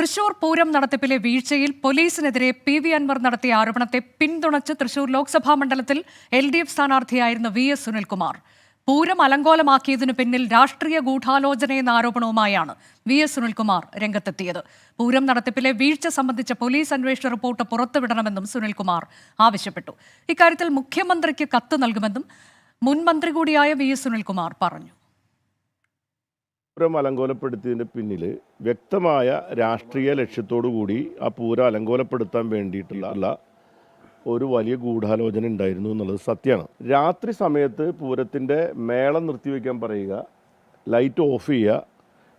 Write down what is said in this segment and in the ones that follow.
തൃശൂർ പൂരം നടത്തിപ്പിലെ വീഴ്ചയിൽ പോലീസിനെതിരെ P V Anwar നടത്തിയ ആരോപണത്തെ പിന്തുണച്ച് തൃശൂർ ലോക്സഭാ മണ്ഡലത്തിൽ എൽ ഡി എഫ് സ്ഥാനാർത്ഥിയായിരുന്ന വി എസ് സുനിൽകുമാർ. പൂരം അലങ്കോലമാക്കിയതിനു പിന്നിൽ രാഷ്ട്രീയ ഗൂഢാലോചനയെന്ന ആരോപണവുമായാണ് വി എസ് സുനിൽകുമാർ രംഗത്തെത്തിയത്. പൂരം നടത്തിപ്പിലെ വീഴ്ച സംബന്ധിച്ച പോലീസ് അന്വേഷണ റിപ്പോർട്ട് പുറത്തുവിടണമെന്നും സുനിൽകുമാർ ആവശ്യപ്പെട്ടു. ഇക്കാര്യത്തിൽ മുഖ്യമന്ത്രിക്ക് കത്ത് നൽകുമെന്നും മുൻമന്ത്രി കൂടിയായ വി എസ് സുനിൽകുമാർ പറഞ്ഞു. പൂരം അലങ്കോലപ്പെടുത്തിയതിന്റെ പിന്നിൽ വ്യക്തമായ രാഷ്ട്രീയ കൂടി ആ പൂരം അലങ്കോലപ്പെടുത്താൻ വേണ്ടിയിട്ടുള്ള ഒരു വലിയ ഗൂഢാലോചന ഉണ്ടായിരുന്നു എന്നുള്ളത് സത്യമാണ്. രാത്രി സമയത്ത് പൂരത്തിന്റെ മേളം നിർത്തിവെക്കാൻ പറയുക ലൈറ്റ് ഓഫ് ചെയ്യുക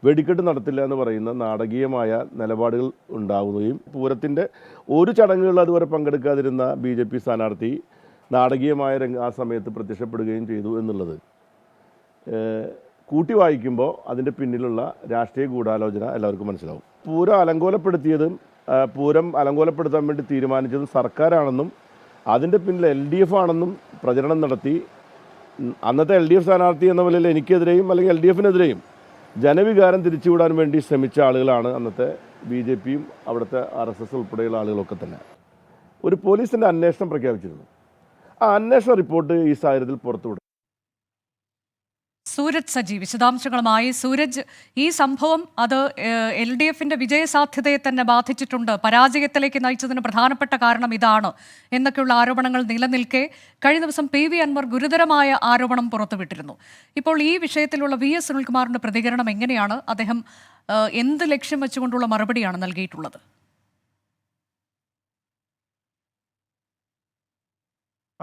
വെടിക്കെട്ട് നടത്തില്ല എന്ന് പറയുന്ന നാടകീയമായ നിലപാടുകൾ ഉണ്ടാവുകയും പൂരത്തിന്റെ ഒരു ചടങ്ങുകളിൽ അതുവരെ പങ്കെടുക്കാതിരുന്ന ബി ജെ പി സ്ഥാനാർത്ഥി നാടകീയമായ രംഗ ആ സമയത്ത് പ്രത്യക്ഷപ്പെടുകയും ചെയ്തു എന്നുള്ളത്. കൂട്ടി വായിക്കുമ്പോൾ അതിന്റെ പിന്നിലുള്ള രാഷ്ട്രീയ ഗൂഢാലോചന എല്ലാവർക്കും മനസ്സിലാവും. പൂരം അലങ്കോലപ്പെടുത്തിയതും പൂരം അലങ്കോലപ്പെടുത്താൻ വേണ്ടി തീരുമാനിച്ചതും സർക്കാരാണെന്നും അതിന്റെ പിന്നിൽ എൽ ഡി എഫ് ആണെന്നും പ്രചരണം നടത്തി. അന്നത്തെ എൽ ഡി എഫ് സ്ഥാനാർത്ഥി എന്ന നിലയിൽ എനിക്കെതിരെയും അല്ലെങ്കിൽ എൽ ഡി എഫിനെതിരെയും ജനവികാരം തിരിച്ചുവിടാൻ വേണ്ടി ശ്രമിച്ച ആളുകളാണ് അന്നത്തെ ബി ജെ പിയും അവിടുത്തെ ആർ എസ് എസ് ഉൾപ്പെടെയുള്ള ആളുകളൊക്കെ തന്നെ. ഒരു പോലീസിന്റെ അന്വേഷണം പ്രഖ്യാപിച്ചിരുന്നു. ആ അന്വേഷണ റിപ്പോർട്ട് ഈ സാഹചര്യത്തിൽ പുറത്തുവിടും സൂരജ് സജി വിശദാംശങ്ങളുമായി സൂരജ്. ഈ സംഭവം അത് എൽ ഡി എഫിന്റെ വിജയസാധ്യതയെ തന്നെ ബാധിച്ചിട്ടുണ്ട്. പരാജയത്തിലേക്ക് നയിച്ചതിന് പ്രധാനപ്പെട്ട കാരണം ഇതാണ് എന്നൊക്കെയുള്ള ആരോപണങ്ങൾ നിലനിൽക്കെ കഴിഞ്ഞ ദിവസം പി വി അൻവർ ഗുരുതരമായ ആരോപണം പുറത്തുവിട്ടിരുന്നു. ഇപ്പോൾ ഈ വിഷയത്തിലുള്ള വി എസ് സുനിൽകുമാറിന്റെ പ്രതികരണം എങ്ങനെയാണ്? അദ്ദേഹം എന്ത് ലക്ഷ്യം വെച്ചുകൊണ്ടുള്ള മറുപടിയാണ് നൽകിയിട്ടുള്ളത്?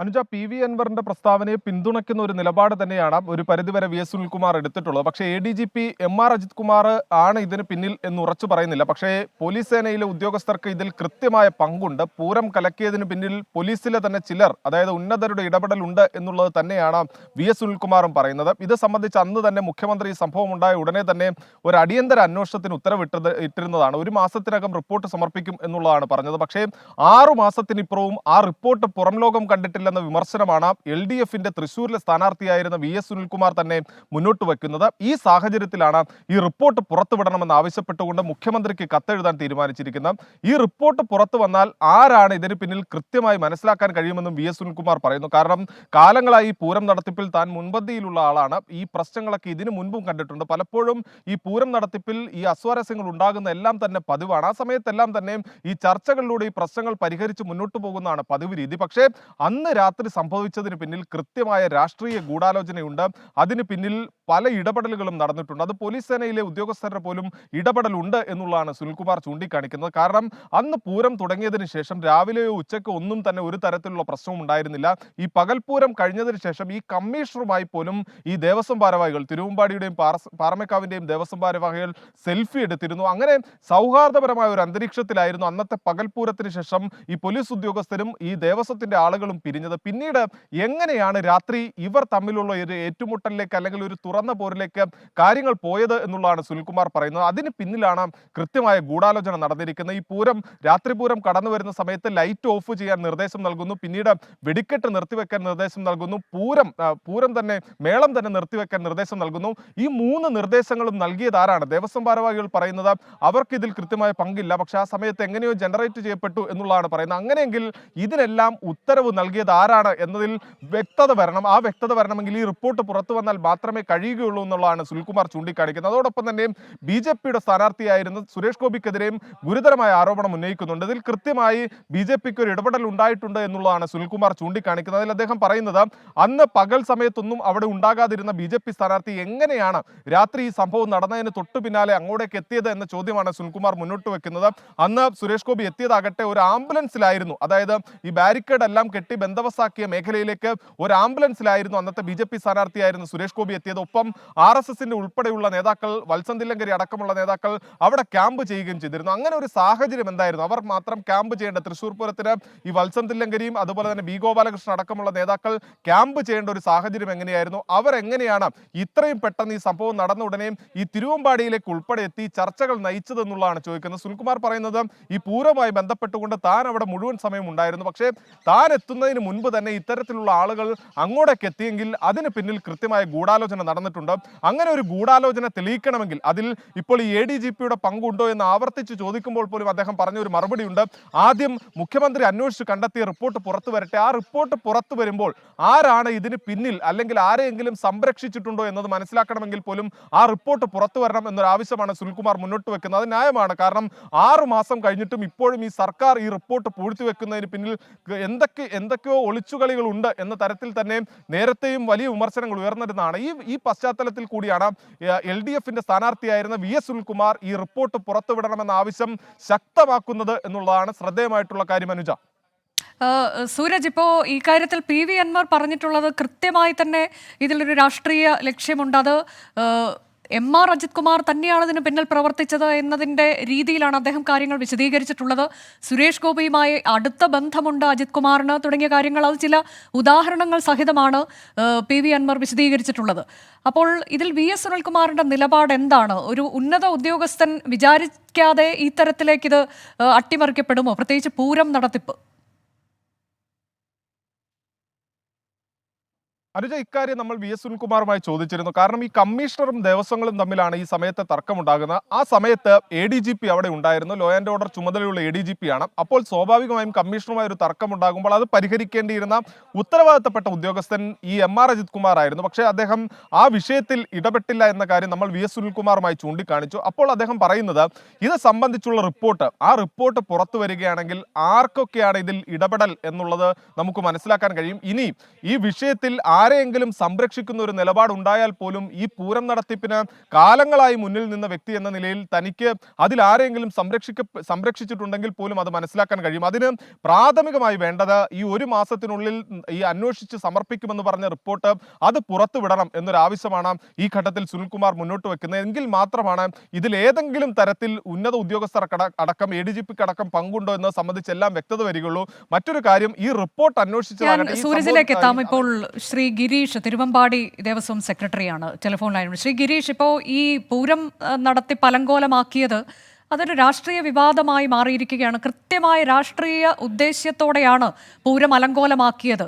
അനുജ പി വി അൻവറിന്റെ പ്രസ്താവനയെ പിന്തുണയ്ക്കുന്ന ഒരു നിലപാട് തന്നെയാണ് ഒരു പരിധിവരെ വി. എസ്. സുനിൽകുമാർ എടുത്തിട്ടുള്ളത്. പക്ഷേ A D G P M R Ajith Kumar ആണ് ഇതിന് പിന്നിൽ എന്ന് ഉറച്ചു പറയുന്നില്ല. പക്ഷേ പോലീസ് സേനയിലെ ഉദ്യോഗസ്ഥർക്ക് ഇതിൽ കൃത്യമായ പങ്കുണ്ട്. പൂരം കലക്കിയതിന് പിന്നിൽ പോലീസിലെ തന്നെ ചിലർ അതായത് ഉന്നതരുടെ ഇടപെടൽ ഉണ്ട് എന്നുള്ളത് തന്നെയാണ് വി. എസ്. സുനിൽകുമാറും പറയുന്നത്. ഇത് സംബന്ധിച്ച് അന്ന് തന്നെ മുഖ്യമന്ത്രി സംഭവം ഉണ്ടായ ഉടനെ തന്നെ ഒരു അടിയന്തര അന്വേഷണത്തിന് ഉത്തരവിട്ടത് ഇട്ടിരുന്നതാണ്. ഒരു മാസത്തിനകം റിപ്പോർട്ട് സമർപ്പിക്കും എന്നുള്ളതാണ് പറഞ്ഞത്. പക്ഷേ ആറു മാസത്തിനിപ്പുറവും ആ റിപ്പോർട്ട് പുറം ലോകം കണ്ടിട്ടില്ലെന്ന വിമർശനമാണ് എൽ ഡി എഫിന്റെ തൃശൂരിലെ സ്ഥാനാർത്ഥിയായിരുന്ന വി എസ് സുനിൽകുമാർ തന്നെ മുന്നോട്ട് വയ്ക്കുന്നത്. ഈ സാഹചര്യത്തിലാണ് ഈ റിപ്പോർട്ട് പുറത്തുവിടണമെന്ന് ആവശ്യപ്പെട്ടുകൊണ്ട് മുഖ്യമന്ത്രിക്ക് കത്തെഴുതാൻ തീരുമാനിച്ചിരിക്കുന്നത്. ഈ റിപ്പോർട്ട് പുറത്തു വന്നാൽ ആരാണ് ഇതിന് പിന്നിൽ കൃത്യമായി മനസ്സിലാക്കാൻ കഴിയുമെന്നും വി എസ് സുനിൽകുമാർ പറയുന്നു. കാരണം കാലങ്ങളായി പൂരം നടത്തിപ്പിൽ താൻ മുൻപന്തിയിലുള്ള ആളാണ്. ഈ പ്രശ്നങ്ങളൊക്കെ ഇതിനു മുൻപും കണ്ടിട്ടുണ്ട്. പലപ്പോഴും ഈ പൂരം നടത്തിപ്പിൽ ഈ അസ്വാരസ്യങ്ങൾ ഉണ്ടാകുന്ന എല്ലാം തന്നെ പതിവാണ്. ആ സമയത്തെല്ലാം തന്നെ ഈ ചർച്ചകളിലൂടെ ഈ പ്രശ്നങ്ങൾ പരിഹരിച്ച് മുന്നോട്ട് പോകുന്നതാണ് പതിവ് രീതി. പക്ഷേ അന്ന് രാത്രി സംഭവിച്ചതിന് പിന്നിൽ കൃത്യമായ രാഷ്ട്രീയ ഗൂഢാലോചനയുണ്ട്. അതിന് പിന്നിൽ പല ഇടപെടലുകളും നടന്നിട്ടുണ്ട്. അത് പോലീസ് സേനയിലെ ഉദ്യോഗസ്ഥരുടെ പോലും ഇടപെടലുണ്ട് എന്നുള്ളതാണ് സുനിൽകുമാർ ചൂണ്ടിക്കാണിക്കുന്നത്. കാരണം അന്ന് പൂരം തുടങ്ങിയതിന് ശേഷം രാവിലെയോ ഉച്ചയ്ക്കോ ഒന്നും തന്നെ ഒരു തരത്തിലുള്ള പ്രശ്നവും ഉണ്ടായിരുന്നില്ല. ഈ പകൽപൂരം കഴിഞ്ഞതിന് ശേഷം ഈ കമ്മീഷണറുമായി പോലും ഈ ദേവസ്വം ഭാരവാഹികൾ തിരുവമ്പാടിയുടെയും പാറമേക്കാവിന്റെയും ദേവസ്വം ഭാരവാഹികൾ സെൽഫി എടുത്തിരുന്നു. അങ്ങനെ സൗഹാർദ്ദപരമായ ഒരു അന്തരീക്ഷത്തിലായിരുന്നു അന്നത്തെ പകൽപൂരത്തിന് ശേഷം ഈ പോലീസ് ഉദ്യോഗസ്ഥരും ഈ ദേവസ്വത്തിന്റെ ആളുകളും പിരിഞ്ഞത്. പിന്നീട് എങ്ങനെയാണ് രാത്രി ഇവർ തമ്മിലുള്ള ഒരു ഏറ്റുമുട്ടലിലേക്ക് അല്ലെങ്കിൽ ഒരു തുറന്ന പോരിലേക്ക് കാര്യങ്ങൾ പോയത് എന്നുള്ളതാണ് സുനിൽകുമാർ പറയുന്നത്. അതിന് പിന്നിലാണ് കൃത്യമായ ഗൂഢാലോചന നടന്നിരിക്കുന്നത്. ഈ പൂരം രാത്രി പൂരം കടന്നു വരുന്ന സമയത്ത് ലൈറ്റ് ഓഫ് ചെയ്യാൻ നിർദ്ദേശം നൽകുന്നു. പിന്നീട് വെടിക്കെട്ട് നിർത്തിവെക്കാൻ നിർദ്ദേശം നൽകുന്നു. പൂരം പൂരം തന്നെ മേളം തന്നെ നിർത്തിവെക്കാൻ നിർദ്ദേശം നൽകുന്നു. ഈ മൂന്ന് നിർദ്ദേശങ്ങളും നൽകിയത് ആരാണ്? ദേവസ്വം ഭാരവാഹികൾ പറയുന്നത് അവർക്ക് ഇതിൽ കൃത്യമായ പങ്കില്ല. പക്ഷെ ആ സമയത്ത് എങ്ങനെയോ ജനറേറ്റ് ചെയ്യപ്പെട്ടു എന്നുള്ളതാണ് പറയുന്നത്. അങ്ങനെയെങ്കിൽ ഇതിനെല്ലാം ഉത്തരവ് നൽകിയത് ആരാണ് എന്നതിൽ വ്യക്തത വരണം. ആ വ്യക്തത വരണമെങ്കിൽ ഈ റിപ്പോർട്ട് പുറത്തു വന്നാൽ മാത്രമേ കഴിയുകയുള്ളൂ എന്നുള്ളതാണ് സുനിൽകുമാർ ചൂണ്ടിക്കാണിക്കുന്നത്. അതോടൊപ്പം തന്നെ ബി ജെ പിയുടെ സ്ഥാനാർത്ഥിയായിരുന്ന സുരേഷ് ഗോപിക്കെതിരെയും ഗുരുതരമായ ആരോപണം ഉന്നയിക്കുന്നുണ്ട്. ഇതിൽ കൃത്യമായി ബി ജെ പിക്ക് ഒരു ഇടപെടൽ ഉണ്ടായിട്ടുണ്ട് എന്നുള്ളതാണ് സുനിൽകുമാർ ചൂണ്ടിക്കാണിക്കുന്നത്. അതിൽ അദ്ദേഹം പറയുന്നത് അന്ന് പകൽ സമയത്തൊന്നും അവിടെ ഉണ്ടാകാതിരുന്ന ബി ജെ പി സ്ഥാനാർത്ഥി എങ്ങനെയാണ് രാത്രി ഈ സംഭവം നടന്നതിന് തൊട്ടു പിന്നാലെ അങ്ങോട്ടേക്ക് എത്തിയത്? എന്ന ചോദ്യമാണ് സുനിൽകുമാർ മുന്നോട്ട് വെക്കുന്നത്. അന്ന് സുരേഷ് ഗോപി എത്തിയതാകട്ടെ ഒരു ആംബുലൻസിലായിരുന്നു. അതായത് ഈ ബാരിക്കേഡ് എല്ലാം കെട്ടി ബന്ദോബസ്താക്കിയ മേഖലയിലേക്ക് ഒരു ആംബുലൻസിലായിരുന്നു അന്നത്തെ ബി ജെ പി സ്ഥാനാർത്ഥിയായിരുന്നു സുരേഷ് ഗോപി എത്തിയത്. ഒപ്പം ആർ എസ് എസിന്റെ ഉൾപ്പെടെയുള്ള നേതാക്കൾ വത്സന്തില്ലങ്കരി അടക്കമുള്ള നേതാക്കൾ അവിടെ ക്യാമ്പ് ചെയ്യുകയും ചെയ്തിരുന്നു. അങ്ങനെ ഒരു സാഹചര്യം എന്തായിരുന്നു? അവർ മാത്രം ക്യാമ്പ് ചെയ്യേണ്ട തൃശ്ശൂർ പൂരത്തിന് ഈ വത്സന്തില്ലങ്കരിയും അതുപോലെ തന്നെ ബി ഗോപാലകൃഷ്ണൻ അടക്കമുള്ള നേതാക്കൾ ക്യാമ്പ് ചെയ്യേണ്ട ഒരു സാഹചര്യം എങ്ങനെയായിരുന്നു? അവർ എങ്ങനെയാണ് ഇത്രയും പെട്ടെന്ന് ഈ സംഭവം നടന്ന ഉടനെയും ഈ തിരുവമ്പാടിയിലേക്ക് ഉൾപ്പെടെ എത്തി ചർച്ചകൾ നയിച്ചതെന്നുള്ളതാണ് ചോദിക്കുന്നത്. സുനിൽകുമാർ പറയുന്നത് ഈ പൂരവുമായി ബന്ധപ്പെട്ടുകൊണ്ട് താൻ അവിടെ മുഴുവൻ സമയം ഉണ്ടായിരുന്നു. പക്ഷേ താൻ എത്തുന്നതിന് മുൻപ് തന്നെ ഇത്തരത്തിലുള്ള ആളുകൾ അങ്ങോട്ടേക്ക് എത്തിയെങ്കിൽ അതിന് പിന്നിൽ കൃത്യമായ ഗൂഢാലോചന നടന്നിട്ടുണ്ട്. അങ്ങനെ ഒരു ഗൂഢാലോചന തെളിയിക്കണമെങ്കിൽ അതിൽ ഇപ്പോൾ ഈ എ ഡി ജി പിയുടെ പങ്കുണ്ടോ എന്ന് ആവർത്തിച്ച് ചോദിക്കുമ്പോൾ പോലും അദ്ദേഹം പറഞ്ഞ ഒരു മറുപടിയുണ്ട് ആദ്യം മുഖ്യമന്ത്രി അന്വേഷിച്ച് കണ്ടെത്തിയ റിപ്പോർട്ട് പുറത്തു വരട്ടെ. ആ റിപ്പോർട്ട് പുറത്തു വരുമ്പോൾ ആരാണ് ഇതിന് പിന്നിൽ അല്ലെങ്കിൽ ആരെയെങ്കിലും സംരക്ഷിച്ചിട്ടുണ്ടോ എന്നത് മനസ്സിലാക്കണമെങ്കിൽ പോലും ആ റിപ്പോർട്ട് പുറത്തു വരണം എന്നൊരു ആവശ്യമാണ് സുനിൽകുമാർ മുന്നോട്ട് വെക്കുന്നത്. അത് ന്യായമാണ്. കാരണം ആറു മാസം കഴിഞ്ഞിട്ടും ഇപ്പോഴും ഈ സർക്കാർ ഈ റിപ്പോർട്ട് പൂഴ്ത്തിവെക്കുന്നതിന് പിന്നിൽ എന്തൊക്കെ എന്തൊക്കെയോ ഒളിച്ചുകളികൾ ഉണ്ട് എന്ന തരത്തിൽ തന്നെ നേരത്തെയും വലിയ വിമർശനങ്ങൾ ഉയർന്നിരുന്നതാണ്. ഈ ഈ പശ്ചാത്തലത്തിൽ കൂടിയാണ് എൽ ഡി എഫിന്റെ സ്ഥാനാർത്ഥിയായിരുന്ന വി എസ് സുനിൽകുമാർ ഈ റിപ്പോർട്ട് പുറത്തുവിടണമെന്ന ആവശ്യം ശക്തമാക്കുന്നത് എന്നുള്ളതാണ് ശ്രദ്ധേയമായിട്ടുള്ള കാര്യം അനുജ. സൂരജ് ഇപ്പോൾ ഈ കാര്യത്തിൽ പി വി അൻവർ പറഞ്ഞിട്ടുള്ളത് കൃത്യമായി തന്നെ ഇതിലൊരു രാഷ്ട്രീയ ലക്ഷ്യമുണ്ട്. അത് എം ആർ അജിത് കുമാർ തന്നെയാണ് ഇതിന് പിന്നിൽ പ്രവർത്തിച്ചത് എന്നതിന്റെ രീതിയിലാണ് അദ്ദേഹം കാര്യങ്ങൾ വിശദീകരിച്ചിട്ടുള്ളത്. സുരേഷ് ഗോപിയുമായി അടുത്ത ബന്ധമുണ്ട് അജിത് കുമാറിന് തുടങ്ങിയ കാര്യങ്ങൾ. അത് ചില ഉദാഹരണങ്ങൾ സഹിതമാണ് പി വി അൻവർ വിശദീകരിച്ചിട്ടുള്ളത്. അപ്പോൾ ഇതിൽ വി എസ് സുനിൽകുമാറിന്റെ നിലപാട് എന്താണ്? ഒരു ഉന്നത ഉദ്യോഗസ്ഥൻ വിചാരിക്കാതെ ഈ തരത്തിലേക്ക് ഇത് അട്ടിമറിക്കപ്പെടുമോ? പ്രത്യേകിച്ച് പൂരം നടത്തിപ്പ്. അനുജ ഇക്കാര്യം നമ്മൾ വി എസ് സുനിൽകുമാറുമായി ചോദിച്ചിരുന്നു. കാരണം ഈ കമ്മീഷണറും ദേവസ്വങ്ങളും തമ്മിലാണ് ഈ സമയത്ത് തർക്കമുണ്ടാകുന്നത് ആ സമയത്ത് എ ഡി ജി പി അവിടെ ഉണ്ടായിരുന്നു. ലോ ആൻഡ് ഓർഡർ ചുമതലയുള്ള എ ഡി ജി പി ആണ്. അപ്പോൾ സ്വാഭാവികമായും കമ്മീഷണറുമായി ഒരു തർക്കമുണ്ടാകുമ്പോൾ അത് പരിഹരിക്കേണ്ടിയിരുന്ന ഉത്തരവാദിത്തപ്പെട്ട ഉദ്യോഗസ്ഥൻ ഈ എം ആർ അജിത് കുമാർ ആയിരുന്നു. പക്ഷേ അദ്ദേഹം ആ വിഷയത്തിൽ ഇടപെട്ടില്ല എന്ന കാര്യം നമ്മൾ വി എസ് സുനിൽകുമാറുമായി ചൂണ്ടിക്കാണിച്ചു. അപ്പോൾ അദ്ദേഹം പറയുന്നത് ഇത് സംബന്ധിച്ചുള്ള റിപ്പോർട്ട്. ആ റിപ്പോർട്ട് പുറത്തു വരികയാണെങ്കിൽ ആർക്കൊക്കെയാണ് ഇതിൽ ഇടപെടൽ എന്നുള്ളത് നമുക്ക് മനസ്സിലാക്കാൻ കഴിയും. ഇനി ഈ വിഷയത്തിൽ ആരെയെങ്കിലും സംരക്ഷിക്കുന്ന ഒരു നിലപാടുണ്ടായാൽ പോലും ഈ പൂരം നടത്തിപ്പിന് കാലങ്ങളായി മുന്നിൽ നിന്ന വ്യക്തി എന്ന നിലയിൽ തനിക്ക് അതിൽ ആരെയെങ്കിലും സംരക്ഷിക്ക സംരക്ഷിച്ചിട്ടുണ്ടെങ്കിൽ പോലും അത് മനസ്സിലാക്കാൻ കഴിയും. അതിന് പ്രാഥമികമായി വേണ്ടത് ഈ ഒരു മാസത്തിനുള്ളിൽ ഈ അന്വേഷിച്ച് സമർപ്പിക്കുമെന്ന് പറഞ്ഞ റിപ്പോർട്ട് അത് പുറത്തുവിടണം എന്നൊരു ആവശ്യമാണ് ഈ ഘട്ടത്തിൽ സുനിൽകുമാർ മുന്നോട്ട് വെക്കുന്നത്. എങ്കിൽ മാത്രമാണ് ഇതിൽ ഏതെങ്കിലും തരത്തിൽ ഉന്നത ഉദ്യോഗസ്ഥർ അട- അടക്കം എ ഡി ജി പിക്ക് അടക്കം പങ്കുണ്ടോ എന്ന് സംബന്ധിച്ചെല്ലാം വ്യക്തത വരികയുള്ളൂ. മറ്റൊരു കാര്യം ഈ റിപ്പോർട്ട് സൂരജിലേക്ക് എത്താം. ഇപ്പോൾ ശ്രീ ഗിരീഷ് തിരുവമ്പാടി ദേവസ്വം സെക്രട്ടറിയാണ്. ടെലിഫോൺ ലൈനിൽ ശ്രീ ഗിരീഷ് ഇപ്പോൾ ഈ പൂരം നടത്തി പലങ്കോലമാക്കിയത് അതൊരു രാഷ്ട്രീയ വിവാദമായി മാറിയിരിക്കുകയാണ്. കൃത്യമായ രാഷ്ട്രീയ ഉദ്ദേശ്യത്തോടെയാണ് പൂരം അലങ്കോലമാക്കിയത്.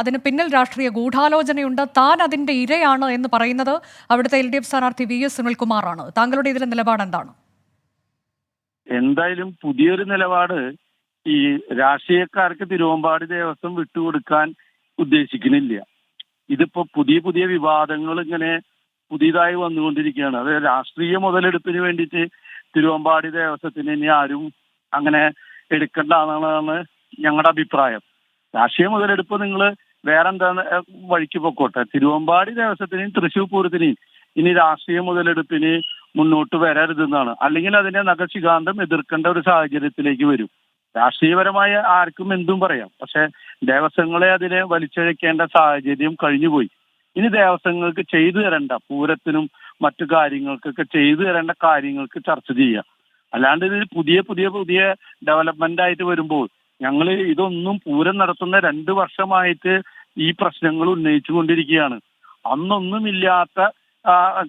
അതിന് പിന്നിൽ രാഷ്ട്രീയ ഗൂഢാലോചനയുണ്ട്. താൻ അതിന്റെ ഇരയാണ് എന്ന് പറയുന്നത് അവിടുത്തെ എൽ ഡി എഫ് സ്ഥാനാർത്ഥി വി എസ് സുനിൽകുമാറാണ്. താങ്കളുടെ ഇതിലെ നിലപാട് എന്താണ്? എന്തായാലും പുതിയൊരു നിലപാട് ഈ രാഷ്ട്രീയക്കാർക്ക് തിരുവമ്പാടി ദേവസ്വം വിട്ടുകൊടുക്കാൻ ഉദ്ദേശിക്കുന്നില്ല. ഇതിപ്പോ പുതിയ പുതിയ വിവാദങ്ങൾ ഇങ്ങനെ പുതിയതായി വന്നുകൊണ്ടിരിക്കുകയാണ്. അതായത് രാഷ്ട്രീയ മുതലെടുപ്പിന് വേണ്ടിയിട്ട് തിരുവമ്പാടി ദേവസ്വത്തിന് ഇനി ആരും അങ്ങനെ എടുക്കണ്ട എന്നാണ് ഞങ്ങളുടെ അഭിപ്രായം. രാഷ്ട്രീയ മുതലെടുപ്പ് നിങ്ങൾ വേറെ എന്താണ് വഴിക്ക് പൊക്കോട്ടെ. തിരുവമ്പാടി ദേവസ്വത്തിനെയും തൃശൂർ പൂരത്തിനെയും ഇനി രാഷ്ട്രീയ മുതലെടുപ്പിന് മുന്നോട്ട് വരരുതെന്നാണ്. അല്ലെങ്കിൽ അതിനെ നഗശികാന്തം എതിർക്കേണ്ട ഒരു സാഹചര്യത്തിലേക്ക് വരും. രാഷ്ട്രീയപരമായ ആർക്കും എന്തും പറയാം. പക്ഷെ ദേവസ്വങ്ങളെ അതിനെ വലിച്ചഴക്കേണ്ട സാഹചര്യം കഴിഞ്ഞുപോയി. ഇനി ദേവസ്വങ്ങൾക്ക് ചെയ്തു തരേണ്ട പൂരത്തിനും മറ്റു കാര്യങ്ങൾക്കൊക്കെ ചെയ്തു തരേണ്ട കാര്യങ്ങൾക്ക് ചർച്ച ചെയ്യാം. അല്ലാണ്ട് ഇത് പുതിയ പുതിയ പുതിയ ഡെവലപ്മെന്റ് ആയിട്ട് വരുമ്പോൾ ഞങ്ങൾ ഇതൊന്നും പൂരം നടത്തുന്ന രണ്ട് വർഷമായിട്ട് ഈ പ്രശ്നങ്ങൾ ഉന്നയിച്ചു കൊണ്ടിരിക്കുകയാണ് അന്നൊന്നുമില്ലാത്ത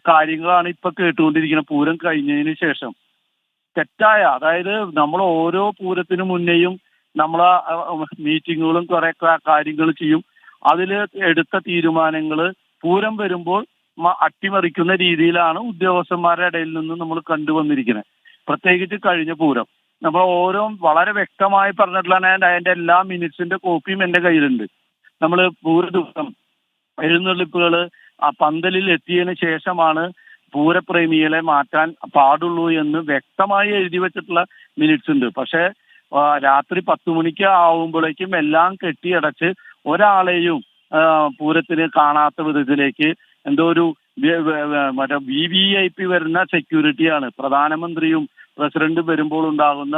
കാര്യങ്ങളാണ് ഇപ്പൊ കേട്ടുകൊണ്ടിരിക്കുന്നത്. പൂരം കഴിഞ്ഞതിന് ശേഷം തെറ്റായ അതായത് നമ്മൾ ഓരോ പൂരത്തിനു മുന്നേയും നമ്മൾ മീറ്റിങ്ങുകളും കുറെ കാര്യങ്ങൾ ചെയ്യും. അതിൽ എടുത്ത തീരുമാനങ്ങൾ പൂരം വരുമ്പോൾ അട്ടിമറിക്കുന്ന രീതിയിലാണ് ഉദ്യോഗസ്ഥന്മാരുടെ ഇടയിൽ നിന്ന് നമ്മൾ കണ്ടുവന്നിരിക്കുന്നത്. പ്രത്യേകിച്ച് കഴിഞ്ഞ പൂരം. നമ്മൾ ഓരോ വളരെ വ്യക്തമായി പറഞ്ഞിട്ടുള്ള അതിന്റെ എല്ലാ മിനിറ്റ്സിന്റെ കോപ്പിയും എന്റെ കയ്യിലുണ്ട്. നമ്മൾ പൂര ദിവസം എഴുന്നള്ളിപ്പുകൾ ആ പന്തലിൽ എത്തിയതിനു ശേഷമാണ് പൂരപ്രേമികളെ മാറ്റാൻ പാടുള്ളൂ എന്ന് വ്യക്തമായി എഴുതി വെച്ചിട്ടുള്ള മിനിറ്റ്സ് ഉണ്ട് പക്ഷെ രാത്രി പത്ത് മണിക്ക് ആവുമ്പോഴേക്കും എല്ലാം കെട്ടിയടച്ച് ഒരാളെയും പൂരത്തിന് കാണാത്ത വിധത്തിലേക്ക് എന്തോ ഒരു മറ്റേ വി വി ഐ പി വരുന്ന സെക്യൂരിറ്റിയാണ്. പ്രധാനമന്ത്രിയും പ്രസിഡന്റും വരുമ്പോൾ ഉണ്ടാകുന്ന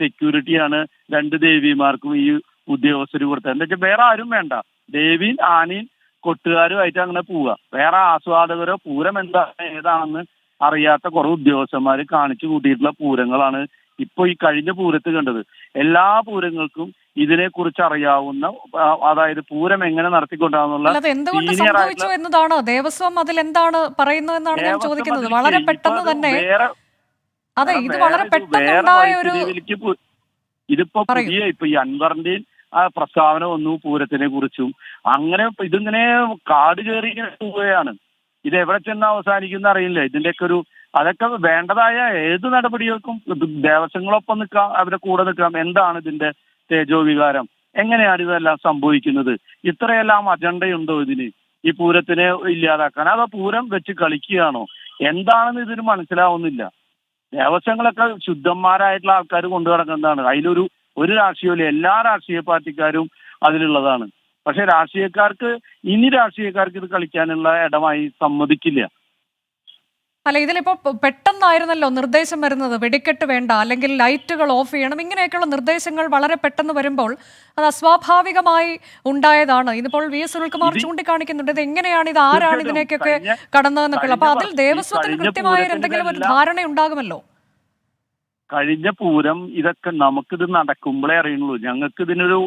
സെക്യൂരിറ്റിയാണ് രണ്ട് ദേവിമാർക്കും ഈ ഉദ്യോഗസ്ഥർ കൊടുത്തത്. എന്താ വെച്ചാൽ വേറെ ആരും വേണ്ട. ദേവീൻ ആനീൻ കൊട്ടുകാരുമായിട്ട് അങ്ങനെ പോവുക. വേറെ ആസ്വാദകരോ പൂരം എന്താണ് ഏതാണെന്ന് അറിയാത്ത കുറെ ഉദ്യോഗസ്ഥന്മാർ കാണിച്ചു കൂട്ടിയിട്ടുള്ള പൂരങ്ങളാണ് ഇപ്പൊ ഈ കഴിഞ്ഞ പൂരത്ത് കണ്ടത് എല്ലാ പൂരങ്ങൾക്കും ഇതിനെക്കുറിച്ച് അറിയാവുന്ന ആ, അതായത് പൂരം എങ്ങനെ നടത്തിക്കൊണ്ടാന്നുള്ള എന്തുകൊണ്ട് സംഭവിച്ചു എന്നതാണ്? ദേവസ്വം അതിൽ എന്താണ് പറയുന്നത് എന്നാണ് ഞാൻ ചോദിക്കുന്നത്. വളരെ പെട്ടെന്ന് തന്നെ അതെ ഇത് വളരെ പെട്ടെന്നുണ്ടായ ഒരു ഇതിപ്പോ. പുതിയ ഇപ്പൊ ഈ അൻവറിന്റെയും ആ പ്രസ്താവന വന്നു പൂരത്തിനെ കുറിച്ചും. അങ്ങനെ ഇതിങ്ങനെ കാട് കയറി ഇങ്ങനെ പോവുകയാണ്. ഇത് എവിടെ ചെന്ന് അവസാനിക്കുന്ന അറിയില്ല. ഇതിന്റെയൊക്കെ ഒരു അതൊക്കെ വേണ്ടതായ ഏത് നടപടികൾക്കും ദേവസ്വങ്ങളൊപ്പം നിൽക്കാം അവരെ കൂടെ നിൽക്കാം. എന്താണ് ഇതിന്റെ തേജോവികാരം എങ്ങനെയാണ് ഇതെല്ലാം സംഭവിക്കുന്നത്? ഇത്രയെല്ലാം അജണ്ടയുണ്ടോ ഇതിന്? ഈ പൂരത്തിനെ ഇല്ലാതാക്കാൻ? അതോ പൂരം വെച്ച് കളിക്കുകയാണോ? എന്താണെന്ന് ഇതിന് മനസ്സിലാവുന്നില്ല. ദേവസ്വങ്ങളൊക്കെ ശുദ്ധന്മാരായിട്ടുള്ള ആൾക്കാർ കൊണ്ടു നടക്കുന്നതാണ്. അതിലൊരു ഒരു രാഷ്ട്രീയവും എല്ലാ രാഷ്ട്രീയ പാർട്ടിക്കാരും അതിലുള്ളതാണ്. പക്ഷെ രാഷ്ട്രീയക്കാർക്ക് ഇനി രാഷ്ട്രീയക്കാർക്ക് ഇത് കളിക്കാനുള്ള ഇടമായി സമ്മതിക്കില്ല. അല്ല ഇതിലിപ്പോ പെ- പെട്ടെന്നായിരുന്നല്ലോ നിർദ്ദേശം വരുന്നത്. വെടിക്കെട്ട് വേണ്ട അല്ലെങ്കിൽ ലൈറ്റുകൾ ഓഫ് ചെയ്യണം ഇങ്ങനെയൊക്കെയുള്ള നിർദ്ദേശങ്ങൾ വളരെ പെട്ടെന്ന് വരുമ്പോൾ അത് അസ്വാഭാവികമായി ഉണ്ടായതാണ്. ഇതിപ്പോൾ വി എസ് സുനിൽകുമാർ ചൂണ്ടിക്കാണിക്കുന്നുണ്ട്. ഇത് എങ്ങനെയാണ് ഇത് ആരാണ്. ഇതിനേക്കൊക്കെ കടന്നതെന്നൊക്കെയുള്ള കടന്നതെന്നൊക്കെ അപ്പൊ അതിൽ ദേവസ്വത്തിന് കൃത്യമായ എന്തെങ്കിലും ഒരു ധാരണ ഉണ്ടാകുമല്ലോ? കഴിഞ്ഞ പൂരം ഇതൊക്കെ നമുക്കിത് നടക്കുമ്പോഴേ അറിയുള്ളൂ. ഞങ്ങൾക്ക് ഇതിനൊരു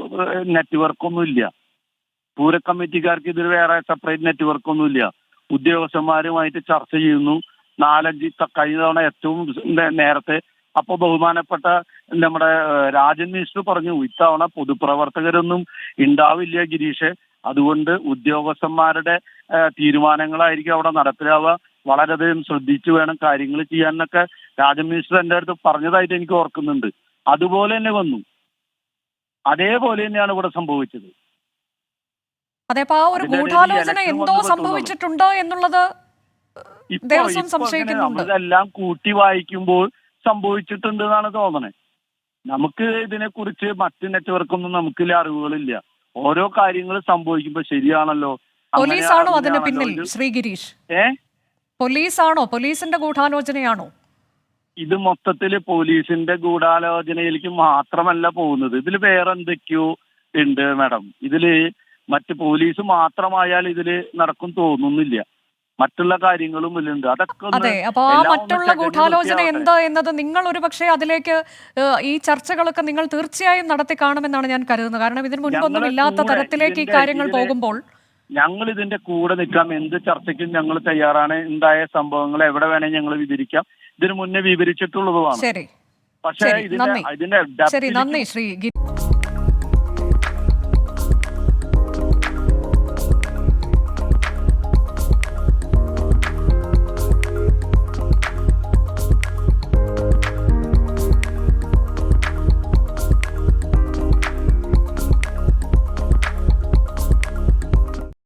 നെറ്റ്വർക്ക് ഒന്നും ഇല്ല പൂര കമ്മിറ്റിക്കാർക്ക് ഇതിന് വേറെ സെപ്പറേറ്റ് നെറ്റ്വർക്ക് ഒന്നും ഇല്ല ഉദ്യോഗസ്ഥന്മാരുമായിട്ട് ചർച്ച ചെയ്യുന്നു. നാലഞ്ച് ത- കഴിഞ്ഞ തവണ ഏറ്റവും നേരത്തെ അപ്പൊ ബഹുമാനപ്പെട്ട നമ്മുടെ രാജൻ മിനിസ്റ്റർ പറഞ്ഞു ഇത്തവണ പൊതുപ്രവർത്തകരൊന്നും ഉണ്ടാവില്ല ഗിരീഷ്. അതുകൊണ്ട് ഉദ്യോഗസ്ഥന്മാരുടെ തീരുമാനങ്ങളായിരിക്കും അവിടെ നടപ്പിലാവുക. വളരെയധികം ശ്രദ്ധിച്ചു വേണം കാര്യങ്ങൾ ചെയ്യാൻ എന്നൊക്കെ രാജൻ മിനിസ്റ്റർ എന്റെ അടുത്ത് പറഞ്ഞതായിട്ട് എനിക്ക് ഓർക്കുന്നുണ്ട്. അതുപോലെ തന്നെ വന്നു. അതേപോലെ തന്നെയാണ് ഇവിടെ സംഭവിച്ചത്. അതെ ആ ഒരു ഗൂഢാലോചന എന്തോ സംഭവിച്ചിട്ടുണ്ട് എന്നുള്ളത് ദേവസ്വം സംശയിക്കുന്നുണ്ട്. നമ്മളിതെല്ലാം കൂട്ടി വായിക്കുമ്പോൾ സംഭവിച്ചിട്ടുണ്ട് എന്നാണ് തോന്നണേ. നമുക്ക് ഇതിനെ കുറിച്ച് മറ്റ് നെറ്റ്വർക്കൊന്നും നമുക്കില്ല അറിവുകളില്ല. ഓരോ കാര്യങ്ങൾ സംഭവിക്കുമ്പോ ശരിയാണല്ലോ? പോലീസാണോ അതിന് പിന്നിൽ ശ്രീഗിരീഷ് ശ്രീ ഗിരീഷ്? ഏ? പോലീസാണോ? പോലീസിന്റെ ഗൂഢാലോചനയാണോ? ഇത് മൊത്തത്തിൽ പോലീസിന്റെ ഗൂഢാലോചനയിലേക്ക് മാത്രമല്ല പോകുന്നത്. ഇതിൽ വേറെ എന്തൊക്കെയോ ഉണ്ട് മാഡം. ഇതിൽ മറ്റു പോലീസ് മാത്രമായാൽ ഇതിൽ നടക്കും തോന്നുന്നില്ല. മറ്റുള്ള കാര്യങ്ങളും ഇതിലുണ്ട് അതൊക്കെ അതെ അപ്പൊ ആ മറ്റുള്ള ഗൂഢാലോചന എന്താ എന്നത് നിങ്ങൾ ഒരു പക്ഷേ അതിലേക്ക് ഈ ചർച്ചകളൊക്കെ നിങ്ങൾ തീർച്ചയായും നടത്തി കാണുമെന്നാണ് ഞാൻ കരുതുന്നത്. കാരണം ഇതിന് മുൻപൊന്നും ഇല്ലാത്ത തരത്തിലേക്ക് ഈ കാര്യങ്ങൾ പോകുമ്പോൾ ഞങ്ങൾ ഇതിന്റെ കൂടെ നിൽക്കാം. എന്ത് ചർച്ചയ്ക്കും ഞങ്ങൾ തയ്യാറാണ്. ഉണ്ടായ സംഭവങ്ങൾ എവിടെ വേണേൽ ഞങ്ങൾ വിവരിക്കാം. ഇതിനു മുന്നേ വിവരിച്ചിട്ടുള്ളതുമാണ്. ശരി. പക്ഷേ ശരി, ഇതിന്റെ. ഇതിന്റെ ശരി നന്ദി ശ്രീ